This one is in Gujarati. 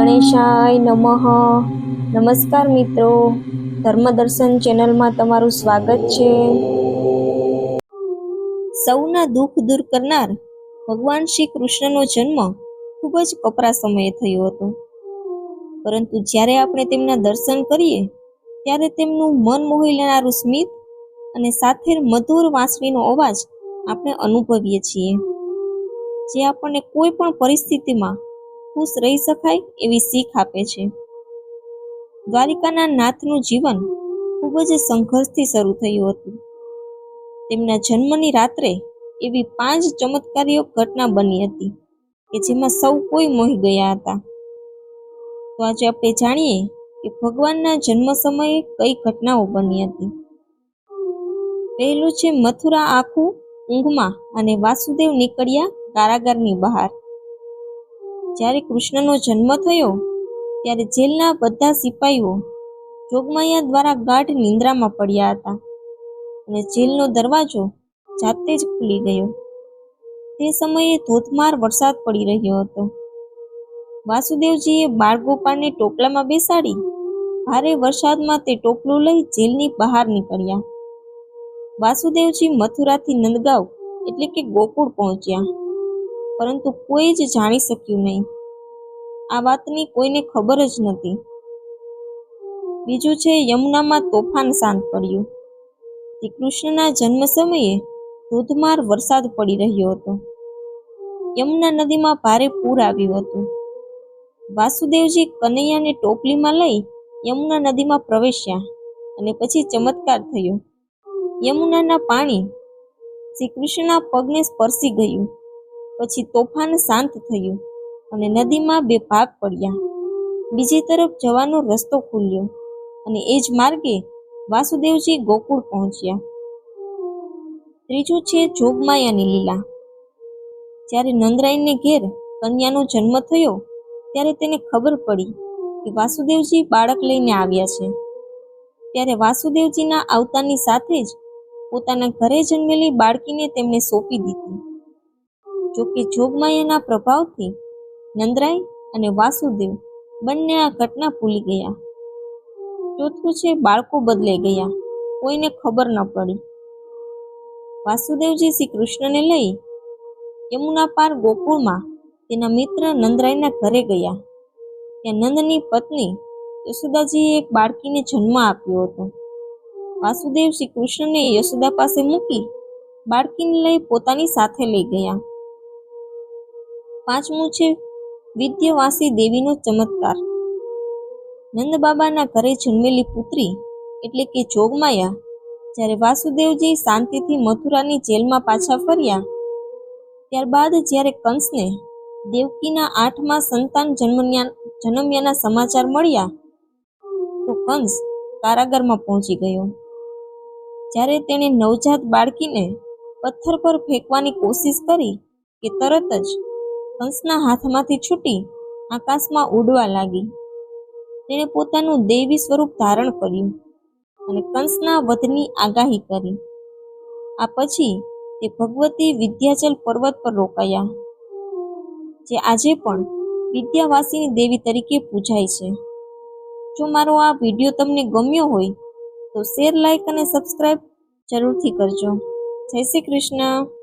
ગણેશાય નમઃ. નમસ્કાર મિત્રો. ધર્મદર્શન ચેનલમાં તમારું સ્વાગત છે. સૌના દુઃખ દૂર કરનાર ભગવાન શ્રી કૃષ્ણનો જન્મ ખૂબ જ કપરા સમયે થયો હતો. પરંતુ જ્યારે આપણે તેમના દર્શન કરીએ, ત્યારે તેમનું મન મોહી લેનારું સ્મિત અને સાથે મધુર વાંસળીનો અવાજ આપણે અનુભવીએ છીએ. જે આપણને કોઈ પણ પરિસ્થિતિમાં ખુશ રહી શકાય એવી શીખ આપે છે. દ્વારિકાના નાથનું જીવન ખૂબ જ સંઘર્ષથી શરૂ થયું હતું. તેમના જન્મની રાત્રે એવી પાંચ ચમત્કારીઓ ઘટના બની હતી કે જેમાં સૌ કોઈ મોહી ગયા હતા. તો આજે આપણે જાણીએ કે ભગવાનના જન્મ સમયે કઈ ઘટનાઓ બની હતી. પહેલું છે મથુરા આખું ઊંઘમાં અને વાસુદેવ નીકળ્યા કારાગારની બહાર. જ્યારે કૃષ્ણનો જન્મ થયો, ત્યારે જેલના બધા સિપાહીઓ જોગમાયા દ્વારા ગાઢ નિંદ્રામાં પડ્યા હતા અને જેલનો દરવાજો જાતે જ ખુલી ગયો. તે સમયે ધોધમાર વરસાદ પડી રહ્યો હતો. વાસુદેવજીએ બાળગોપાળને ટોપલામાં બેસાડી, ભારે વરસાદમાં તે ટોપલું લઈ જેલની બહાર નીકળ્યા. વાસુદેવજી મથુરાથી નંદગાંવ એટલે કે ગોકુળ પહોંચ્યા. પરંતુ કોઈ જ જાણી શક્યું નહીં. આ વાતની કોઈને ખબર જ નથી બીજું છે, યમુનામાં તોફાન શાંત પડ્યું. શ્રી કૃષ્ણના જન્મ સમયે ધોધમાર વરસાદ પડી રહ્યો હતો. યમુના નદીમાં ભારે પૂર આવ્યું હતું. વાસુદેવજી કનૈયાને ટોપલીમાં લઈ યમુના નદીમાં પ્રવેશ્યા અને પછી ચમત્કાર થયો. યમુનાના પાણી શ્રી કૃષ્ણના પગને સ્પર્શી ગયું. પછી તોફાન શાંત થયું અને નદીમાં બે ભાગ પડ્યા. બીજી તરફ જવાનો રસ્તો ખુલ્યો અને એ જ માર્ગે વાસુદેવજી ગોકુળ પહોંચ્યા. ત્રીજું છે જોગમાયાની લીલા. જ્યારે નંદરાયને ઘેર કન્યાનો જન્મ થયો, ત્યારે તેને ખબર પડી કે વાસુદેવજી બાળક લઈને આવ્યા છે. ત્યારે વાસુદેવજીના આવતાની સાથે જ પોતાના ઘરે જન્મેલી બાળકીને તેમણે સોંપી દીધી. જોકે જોગમાયાના પ્રભાવથી નંદરાય અને વાસુદેવ બંને આ ઘટના ભૂલી ગયા. ચોથું છે, બાળકો બદલાઈ ગયા. કોઈને ખબર ન પડી. વાસુદેવજી શ્રી કૃષ્ણને લઈ યમુના પાર ગોકુળમાં તેના મિત્ર નંદરાયના ઘરે ગયા. ત્યાં નંદની પત્ની યશોદાજીએ એક બાળકીને જન્મ આપ્યો હતો. વાસુદેવ શ્રી કૃષ્ણને યશોદા પાસે મૂકી બાળકીને લઈ પોતાની સાથે લઈ ગયા. પાંચમું છે, વિદ્યવાસી દેવીનો ચમત્કાર. નંદબાબાના ઘરે જન્મેલી પુત્રી એટલે કે જોગમાયા, જ્યારે વાસુદેવજી શાંતિથી મથુરાની જેલમાં પાછા ફર્યા, ત્યારબાદ જ્યારે કંસને દેવકીના આઠમાં સંતાન જન્મન્યા જન્મ્યાના સમાચાર મળ્યા, તો કંસ કારાગારમાં પહોંચી ગયો. જ્યારે તેણે નવજાત બાળકીને પથ્થર પર ફેંકવાની કોશિશ કરી કે તરત જ કંસના હાથમાંથી છૂટી આકાશમાં ઉડવા લાગી. તેણે પોતાનું દૈવી સ્વરૂપ ધારણ કર્યું અને કંસના વધની આગાહી કરી. આ પછી તે ભગવતી વિદ્યાચલ પર્વત પર રોકાયા, જે આજે પણ વિદ્યાવાસીની દેવી તરીકે પૂજાય છે. જો મારો આ વીડિયો તમને ગમ્યો હોય તો શેર લાઇક અને સબસ્ક્રાઈબ જરૂરથી કરજો. જય શ્રી કૃષ્ણ.